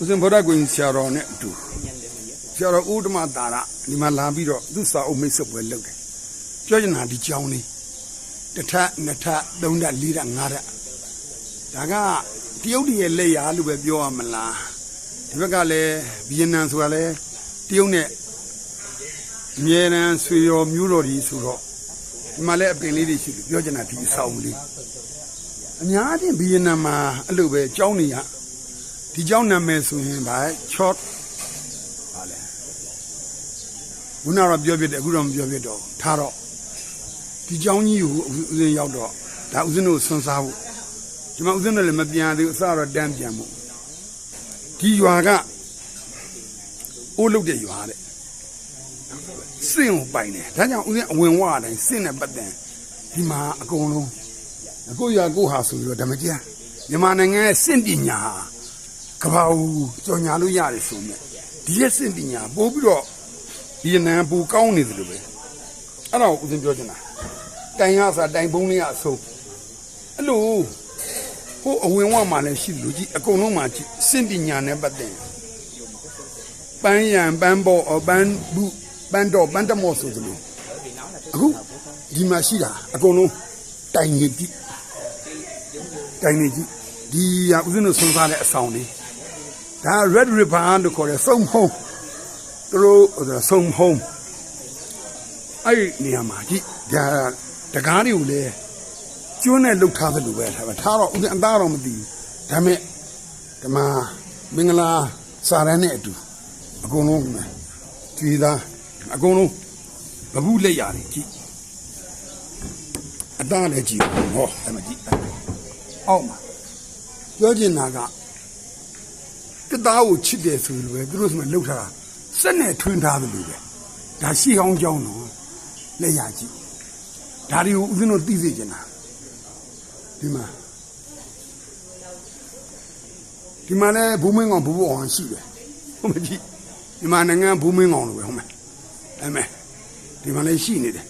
ဦးဇင်ဗုဒ္ဓကွင်ဆရာတော်နဲ့အတူဆရာတော်ဥဒ္ဓမတာရဒီမှာလာပြီးတော့သူ့စာအုပ်မိတ်ဆက်ပွဲလုပ်တယ်ပြောချင်တာဒီကြောင်းလေးတစ်ထပ်နှစ်ထပ်သုံးထပ်လေးထပ်ငါးထပ်ဒါကတရုတ်တည်းရဲ့လက်ရာလို့ပဲပြောရမလားဒီဘက်ကလည်းဗီယက်နမ်ဆိုတာလည်းတရုတ်နဲ့အမြဲတမ်းဆွေတော်မျိုးတော်ကြီးဆိုတော့ဒီမှာလည်းအပင်လေးတွေရှိတယ်ပြောချင်တာဒီအဆောင်လေးအများအပြားဗီယက်နမ်မှာအဲ့လိုပဲကြောင်းနေရ ဒီเจ้าနာမည်ဆိုရင်ဗာ short ဟာလေခုနကတော့ပြောပြတယ်အခုတော့မပြောပြတော့ဘူးထားတော့ဒီเจ้าကြီးကိုဦးစင်းရောက်တော့ဒါဦးစင်းတို့ဆွန်စားဖို့ဒီမှာဦးစင်းတို့လည်းမပြန်သေးဘူးအစတော့တန်းပြန်ဖို့ဒီရွာကအိုးလုတ်တဲ့ရွာတဲ့စင့်ကိုပိုင်တယ်ဒါကြောင့်ဦးစင်းအဝင်ဝအတိုင်းစင့်နဲ့ပတ်သက်ဒီမှာအကုန်လုံးအခုရွာကိုဟာဆိုပြီးတော့ဓမ္မကြီးမြန်မာနိုင်ငံရဲ့စင့်ပညာဟာ ကဘာဦးကြော်ညာလို့ရတယ်ဆိုမြဲဒီရဲ့စင်ပညာပို့ပြီးတော့ဗီယက်နမ်ပူကောင်းနေတယ်လို့ပဲအဲ့ဒါကိုဦးစင်ပြောချင်တာတိုင်ရစာတိုင်ပုံးလေးကအဆုံးအဲ့လိုဟိုအဝင်ဝမှာလည်းရှိတယ်လို့ကြည့်အကုန်လုံးမှာကြည့်စင်ပညာနဲ့ပတ်သက်ပန်းရံပန်းပေါ်အပန်းဘူးပန်းတော်ပန်းတမော့ဆိုသလိုအခုဒီမှာရှိတာအကုန်လုံးတိုင်နေကြည့်တိုင်နေကြည့်ဒီကဦးစင်းတို့ဆွန်စားတဲ့အဆောင်လေး ဒါ red river လို့ခေါ်တယ်စုံဟုံးသူတို့ဟိုဒါစုံဟုံးအဲ့ဒီနေရာမှာကြည့်ဒါတကားတွေကိုလည်းကျွန်းနဲ့လှုပ်ထားတယ်လို့ပဲထားပါထားတော့ဦးဇင်းအသားတော့မသိဘူးဒါပေမဲ့ဓမ္မမင်္ဂလာစာရန်နဲ့အတူအကုန်လုံးကြည်သားအကုန်လုံးဘဘူးလက်ရတယ်ကြည့်အသားလည်းကြည့်ဟောအဲ့မှာကြည့်အောက်မှာပြောချင်တာက ကသားကိုချစ်တယ်ဆိုလို့ပဲသူတို့ဆိုမှလှုပ်ထားတာစက်နဲ့ထွင်းထားတယ်လို့ပဲဒါရှိကောင်းကြောင်းတော့လက်ရကြည့်ဒါတွေကိုဦးဇင်းတို့သိစေချင်တာဒီမှာဒီမှာလည်းဘူမင်းကောင်ဘူဘူအောင်ရှိတယ်ဟုတ်မကြည့်ဒီမှာနိုင်ငံဘူမင်းကောင်လို့ပဲဟုတ်မယ်အဲ့မဲ့ဒီမှာလည်းရှိနေတယ်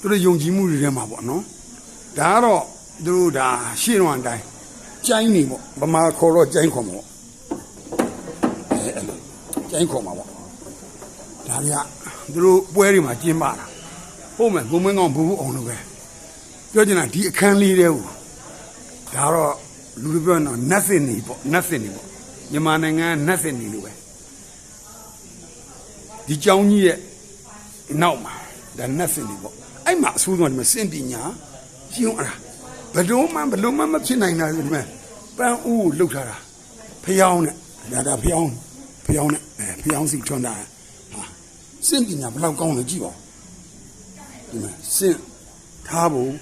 သူတို့ယုံကြည်မှုတွေထဲမှာပေါ့နော်ဒါကတော့သူတို့ဒါရှေ့တော့အတိုင်းကျိုင်းနေပေါ့ဗမာခေါ်တော့ကျိုင်းခေါ်မှာပေါ့အဲအဲ့လို ကျိုင်းခေါ်မှာပေါ့ဒါတွေကသူတို့ပွဲတွေမှာကျင်းပတာဟုတ်မယ်ဘုံမင်းကောင်ဘူဘူးအောင်လို့ပဲပြောချင်တာဒီအခန်းလေးတဲ့ဟူဒါတော့လူတွေပြောတော့နတ်စင်နေပေါ့နတ်စင်နေပေါ့မြန်မာနိုင်ငံကနတ်စင်နေလို့ပဲဒီเจ้าကြီးရဲ့နောက်မှာဒါနတ်စင်နေပေါ့အဲ့မှာအဆိုးဆုံးကဒီမှာစင်ပညာရှင်းအောင်ဘယ်တော့မှဘယ်လိုမှမဖြစ်နိုင်တာဒီမှာပန်းဦးကိုလှုပ်ထားတာဖျောင်းနဲ့ဒါဒါဖျောင်း ဖျောင်းနဲ့အဲဖျောင်းစီထွန်းတာဟာစင်ပညာဘယ်လောက်ကောင်းလဲကြည့်ပါဦးဒီမှာစင်ထားဖို့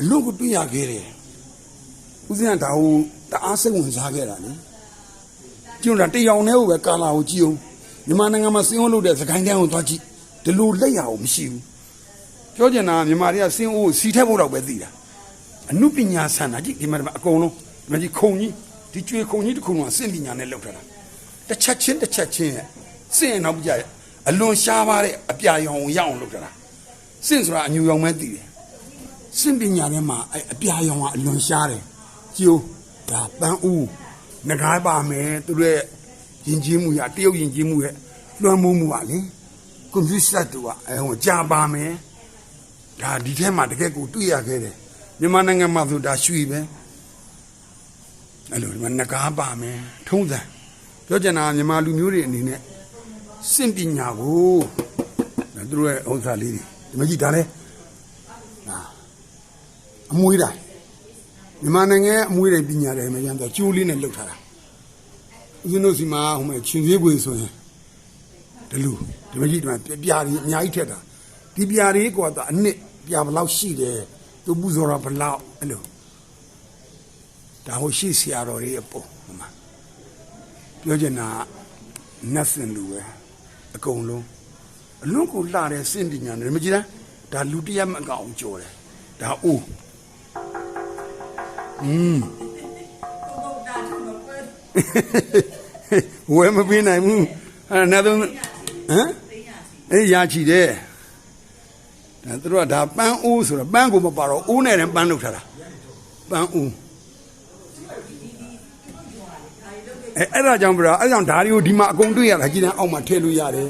အလို့ကိုတွေ့ရခဲ့တယ်ဦးဇင်းကဒါကိုတအားစိတ်ဝင်စားခဲ့တာလေကျုံတာတရောင်တည်းကိုပဲကာလာကိုကြည့်အောင်မြန်မာနိုင်ငံမှာစင်အောင်လုပ်တဲ့သခိုင်းတန်းကိုသွားကြည့်ဒီလိုလက်ရအောင်မရှိဘူးပြောချင်တာကမြန်မာတွေကစင်အိုးစီထက်ဖို့တော့ပဲသိတာအနုပညာဆန်တာကြည့်ဒီမှာဒီမှာအကုန်လုံးဒီမှာကြီးခုံကြီးဒီကျွေခုံကြီးတစ်ခုလုံးကစင်ပညာနဲ့လုပ်ထားတာ တစ်ချက်ချင်းတစ်ချက်ချင်းရဲ့စင်ရင်နောက်ပြကြရဲ့အလွန်ရှားပါတဲ့အပြာရောင်ကိုရအောင်လုပ်ထားတာစင်ဆိုတာအညူရောင်ပဲသိတယ်စင်ပညာထဲမှာအဲ့အပြာရောင်ကအလွန်ရှားတယ်ကျိုးဒါပန်းဦးငကားပါမယ်သူတို့ရဲ့ယဉ်ကျေးမှုရတရုတ်ယဉ်ကျေးမှုရဲ့လွှမ်းမိုးမှုကလေကွန်ပျူတာတူကအဲဟိုကြာပါမယ်ဒါဒီထဲမှာတကယ်ကိုတွေ့ရခဲ့တယ်မြန်မာနိုင်ငံမှာဆိုဒါရွှေပဲအဲ့လိုဒီမှာငကားပါမယ်ထုံးစံ ပြောချင်တာကမြန်မာလူမျိုးတွေအနေနဲ့စင်ပညာကိုဒါသူတို့ရဲ့ဥစ္စာလေးတွေဒီမကြီးဒါလဲအမွေးတိုင်းမြန်မာနိုင်ငံရဲ့အမွေးတိုင်းပညာတိုင်းမှာရန်တော့ကျိုးလေးနဲ့လှုပ်ထားတာဦးဇင်းတို့စီမှာဟိုမဲ့ချင်းသေးခွေဆိုရင်ဒီလူဒီမကြီးဒီမှာပြားကြီးအများကြီးထက်တာဒီပြားကြီးကတော့အနှစ်ပြားဘယ်လောက်ရှိတယ်သူပူဇော်တာဘယ်လောက်အဲ့လိုဒါဟိုရှိဆရာတော်တွေအပေါ်ဟိုမှာ ပြောချင်တာနတ်စင်လူပဲအကုန်လုံးအလွန်ကိုလှတဲ့စင်ပညာနဲ့မကြည့်လားဒါလူတစ်ရက်မကအောင်ကြော်တယ်ဒါအိုးဝယ်မပေးနိုင်ဘူးအဲ့ဒါနောက်ဆုံးဟမ်အေးရချီတယ်ဒါသူတို့ကဒါပန်းအိုးဆိုတော့ပန်းကိုမပါတော့အိုးနဲ့လည်းပန်းလုပ်ထားတာပန်းအိုး အဲအဲ့ဒါကြောင့်ပြတော့အဲ့ဒါကြောင့်ဓာရီကိုဒီမှာအကုန်တွေ့ရတာကြည်တန်းအောက်မှာထည့်လို့ရတယ်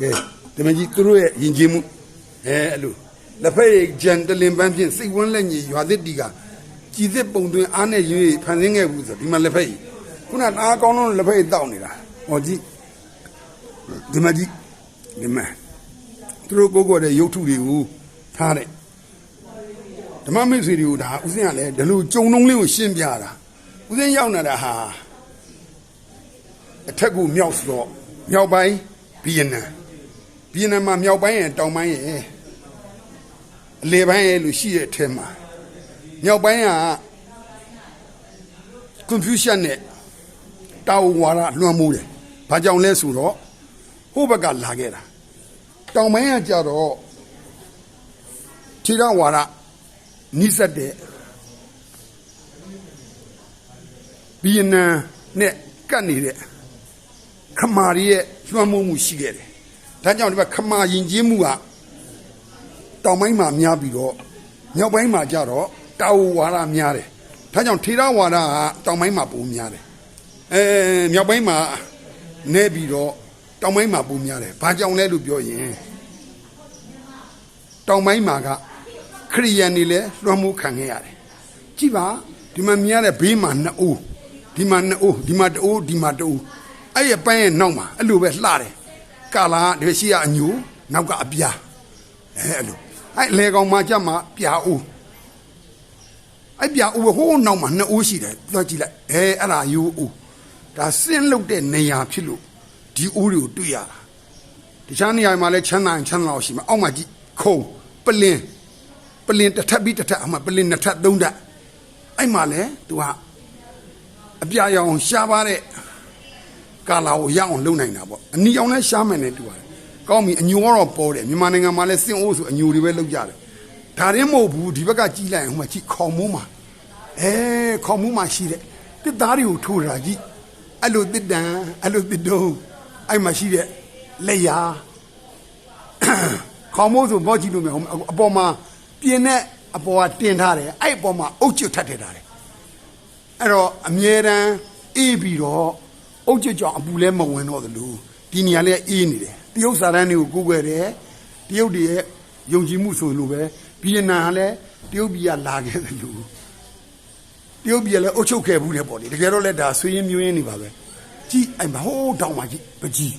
ကဲဒီမကြီးသူတို့ရဲ့ယဉ်ကျေးမှုအဲအဲ့လိုလက်ဖက်ရည်ကြံတလင်ပန်းဖြင့်စိတ်ဝန်းလက်ညီရွာသစ်တီကကြည်စစ်ပုံသွင်းအားနဲ့ရွေးဖန်ဆင်းခဲ့ဘူးဆိုဒီမှာလက်ဖက်ရည်ခုနတအားကောင်းလုံးလက်ဖက်ရည်တောက်နေတာဟောကြည့်ဒီမကြီးဒီမှာသူတို့ကိုယ်ကိုယ်တဲ့ရုပ်ထုတွေကိုထားတဲ့ဓမ္မမိတ်ဆွေတွေကိုဒါဥစဉ်ကလည်းဒီလိုကြုံလုံးလေးကိုရှင်းပြတာဥစဉ်ရောက်နေတာဟာ အထက်ကူမြောက်ဆိုတော့မြောက်ပိုင်းဗီယက်နမ်ဗီယက်နမ်မှာမြောက်ပိုင်းရဲ့တောင်ပိုင်းရဲ့အလယ်ပိုင်းရဲ့လို့ရှိတဲ့အထက်မှာမြောက်ပိုင်းကကွန်ဖျူးရှန်နဲ့တာဝါရလွှမ်းမိုးတယ်။ဘာကြောင့်လဲဆိုတော့ဟိုဘက်ကလာခဲ့တာတောင်ပိုင်းကကြတော့ခြေတော်ဝါရနိစက်တဲ့ဗီယက်နမ်နဲ့ကပ်နေတဲ့ ခမာရီရဲ့လွှမ်းမိုးမှုရှိခဲ့တယ်။ဒါကြောင့်ဒီမှာခမာယဉ်ကျေးမှုကတောင်ပိုင်းမှာများပြီးတော့မြောက်ပိုင်းမှာကျတော့တာဝဝါဒများတယ်။ဒါကြောင့်ထေရဝါဒကတောင်ပိုင်းမှာပုံများတယ်။အဲမြောက်ပိုင်းမှာနေပြီးတော့တောင်ပိုင်းမှာပုံများတယ်။ဘာကြောင့်လဲလို့ပြောရင်တောင်ပိုင်းမှာကခရိယန်တွေလည်းလွှမ်းမိုးခံခဲ့ရတယ်။ကြည့်ပါဒီမှာမြင်ရတဲ့ဘေးမှာနှစ်အိုးဒီမှာနှစ်အိုးဒီမှာတအိုးဒီမှာတအိုး အဲ့ရပန်းရဲ့နောက်မှာအဲ့လိုပဲလှတယ်ကာလာဒီရှိရအညိုနောက်ကအပြာအဲအဲ့လိုအဲ့လေကောင်မှာကြမှာပြာအိုးအဲ့ပြာအိုးဟိုးနောက်မှာနှစ်အိုးရှိတယ်သွားကြည့်လိုက်အဲအဲ့ဒါယူအိုးဒါစင်းလုတ်တဲ့နေရာဖြစ်လို့ဒီအိုးတွေကိုတွေ့ရတာတခြားနေရာမှာလည်းချမ်းသာရင်ချမ်းသာအောင်ရှိမှာအောက်မှာကြည့်ခုံပလင်းပလင်းတစ်ထပ်ပြီးတစ်ထပ်အမှပလင်းနှစ်ထပ်သုံးထပ်အဲ့မှာလဲသူကအပြာရောင်ရှားပါတဲ့ ကာလာကိုရအောင်လုပ်နိုင်တာပေါ့အနီအောင်လဲရှားမယ်နဲ့တူပါတယ်ကောင်းပြီအညိုကတော့ပေါ်တယ်မြန်မာနိုင်ငံမှာလဲစင်အိုးဆိုအညိုတွေပဲလုပ်ကြတယ်ဒါရင်မဟုတ်ဘူးဒီဘက်ကကြီးလိုက်ရင်ဟိုမှာကြီးခေါင်မိုးမှာအဲခေါင်မိုးမှာရှိတဲ့တစ်သားတွေကိုထိုးတာကြီးအဲ့လိုတစ်တန်အဲ့လိုတစ်တုံးအဲ့မှာရှိတဲ့လက်ရာခေါင်မိုးဆိုဘောကြည့်လို့မရဘူးအပေါ်မှာပြင်းတဲ့အပေါ်ကတင်ထားတယ်အဲ့အပေါ်မှာအုတ်ကျွတ်ထပ်ထည့်ထားတယ်အဲ့တော့အမြဲတမ်းအေးပြီးတော့ အုတ်ကြကြောင်အပူလဲမဝင်တော့သလိုဒီနေရာလဲအေးနေတယ်တရုတ်စာတန်းတွေကိုကိုးကွယ်တယ်တရုတ်တွေရဲ့ယုံကြည်မှုဆိုလိုပဲဗီယက်နမ်ကလည်းတရုတ်ပြည်ကလာခဲ့သလိုတရုတ်ပြည်ကလည်းအုတ်ချုပ်ခဲ့ဘူးတယ်ပေါ့လေတကယ်တော့လည်းဒါဆွေးရင်းမျိုးရင်းနေပါပဲကြည့်အဲ့မဟိုးတောင်မှာကြည့်ပကြီး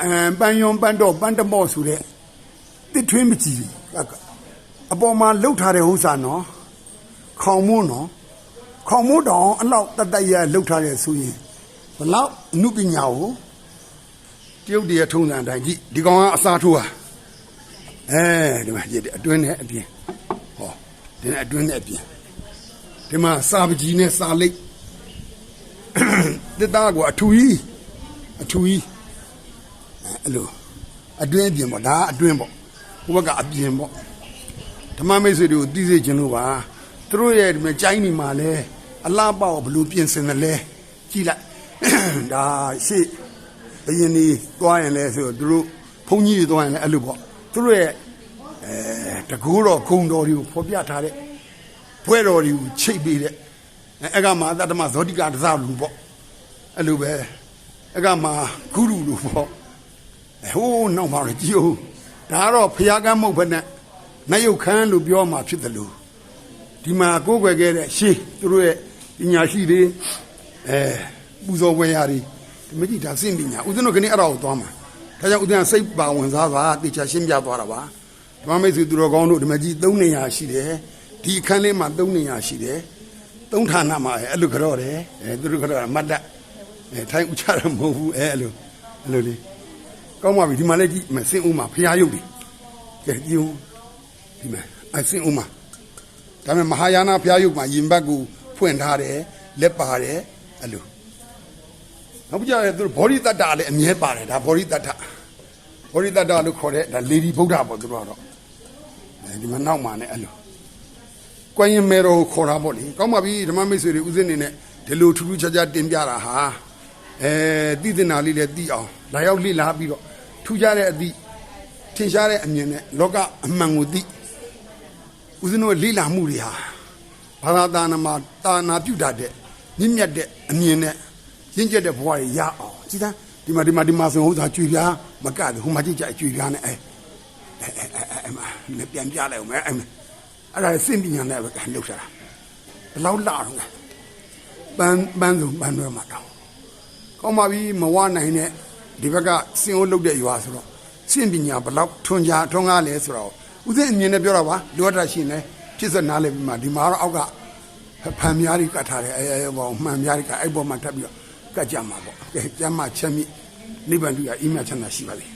အမ်ပန်ယွန်ပန်တော့ပန်တမော့ဆိုတဲ့တစ်ထွင်းမကြည့်အပေါ်မှာလှုပ်ထားတဲ့ဥစ္စာနော်ခေါင်မိုးနော်ခေါင်မိုးတောင်အလောက်တတ်တတ်ရလှုပ်ထားတဲ့ဆိုရင် ဘလောက်အမှုပညာကိုတရုတ်တည်းထုံးစံအတိုင်းကြည့်ဒီကောင်ကအစားထိုးဟာအဲဒီမှာကြည့်တယ်အတွင်းနဲ့အပြင်ဟောဒီနဲ့အတွင်းနဲ့အပြင်ဒီမှာစာပကြီးနဲ့စာလိပ်တစ်သားကအထူကြီးအထူကြီးအဲ့လိုအတွင်းအပြင်ပေါ့ဒါအတွင်းပေါ့ဟိုဘက်ကအပြင်ပေါ့ဓမ္မမိတ်ဆွေတွေကိုသိစေခြင်းလို့ပါသူတို့ရဲ့ဒီမှာကြိုင်းနေမှာလဲအလားပေါက်ဘလို့ပြင်ဆင်တယ်လဲကြည့်လိုက် ဒါရှေ့ဘယင်းဒီသွားရင်လဲဆိုတော့သူတို့ဘုန်းကြီးတွေသွားရင်လဲအဲ့လိုပေါ့သူတို့ရဲ့အဲတကူတော်ဂုံတော်တွေကိုဖော်ပြထားတဲ့ဘွဲတော်တွေကိုချိတ်ပေးတဲ့အဲအဲ့ကမှာအတ္တမဇောတိကတစားလူပေါ့အဲ့လိုပဲအဲ့ကမှာဂုရုလူပေါ့ဟိုးနောက်မှာတော့ကြည့်ဦးဒါကတော့ဖျားကမ်းမဟုတ်ဘဲနဲ့နတ်ယုတ်ခမ်းလို့ပြောမှာဖြစ်တယ်လို့ဒီမှာကိုးကွယ်ခဲ့တဲ့ရှေးသူတို့ရဲ့ပညာရှိတွေအဲ ပူဇော်ဝယ်ရာတွေဒီမကြီးဒါစင့်ပညာဦးဇင်းတို့ခဏအဲ့ဒါကိုသွားမှာဒါကြောင့်ဦးဇင်းကစိတ်ပါဝင်စားပါတေချာရှင်းပြသွားတာပါဓမ္မမိတ်ဆွေသူတော်ကောင်းတို့ဒီမကြီး၃နေရာရှိတယ်ဒီအခန်းလေးမှာ၃နေရာရှိတယ်သုံးဌာနမှာအဲ့လိုကြော့တယ်အဲသူတို့ကြော့တာမတ်တက်အဲထိုင်းဥချရမဟုတ်ဘူးအဲအဲ့လိုအဲ့လိုလေးကောင်းပါပြီဒီမှာလည်းကြည့်မစင်ဦးမှာဖျားရုပ်တွေကဲကြည့်ဦးဒီမှာအစင်ဦးမှာဒါပေမဲ့မဟာယာနာဖျားရုပ်မှာယင်ဘတ်ကိုဖွင့်ထားတယ်လက်ပါတယ်အဲ့လို နောက်ပြကြတယ်သူတို့ဘောဓိတတ္တလည်းအမြဲပါတယ်ဒါဘောဓိတတ္တဘောဓိတတ္တလို့ခေါ်တဲ့ဒါလေဒီဗုဒ္ဓပေါ့သူတို့ကတော့အဲဒီမှာနောက်မှာနဲ့အဲ့လိုကွင်ရင်မဲတော်ကိုခေါ်တာပေါ့လေကောင်းပါပြီဓမ္မမိတ်ဆွေတွေဥစဉ်နေနဲ့ဒီလိုထူးထူးခြားခြားတင်ပြတာဟာအဲတည်တင်တာလေးလည်းတည်အောင်လာရောက်လေ့လာပြီးတော့ထူကြတဲ့အသည့်ထင်ရှားတဲ့အမြင်နဲ့လောကအမှန်ကိုသိဦးဇင်းတို့လေ့လာမှုတွေဟာဘာသာတာနာမှာတာနာပြုတာတဲ့မြင့်မြတ်တဲ့အမြင်နဲ့ ရင့်ကျက်တဲ့ဘဝတွေရအောင်ကြည်သားဒီမှာဒီမှာဒီမှာဆိုဥစ္စာကြွေပြားမကဘူးဟိုမှာကြည့်ကြကြွေပြားနဲ့အဲအဲအဲအဲအဲမှာလည်းပြန်ပြလိုက်အောင်မဲအဲအဲ့ဒါစင့်ပညာနဲ့ပဲလှုပ်ရှားတာဘယ်လောက်လာတော့လဲပန်းပန်းစုံပန်းတွေမှာတော့ကောင်းပါပြီမဝနိုင်တဲ့ဒီဘက်ကစင်အိုးလုတ်တဲ့ရွာဆိုတော့စင်ပညာဘလောက်ထွန်ကြထွန်ကားလဲဆိုတော့ဦးသိအမြင်နဲ့ပြောတော့ပါလိုအပ်တာရှိနေဖြစ်စနားလဲပြီးမှဒီမှာတော့အောက်ကဖန်များကြီးကတ်ထားတယ်အဲအဲဘောမှန်များကြီးကအဲ့ဘောမှာထပ်ပြီးတော့ ကတ်ကြမှာပေါ့ကဲကျမ်းမချက်မြင့်နိဗ္ဗာန်တူရအင်းမြတ်ချမ်းသာရှိပါစေ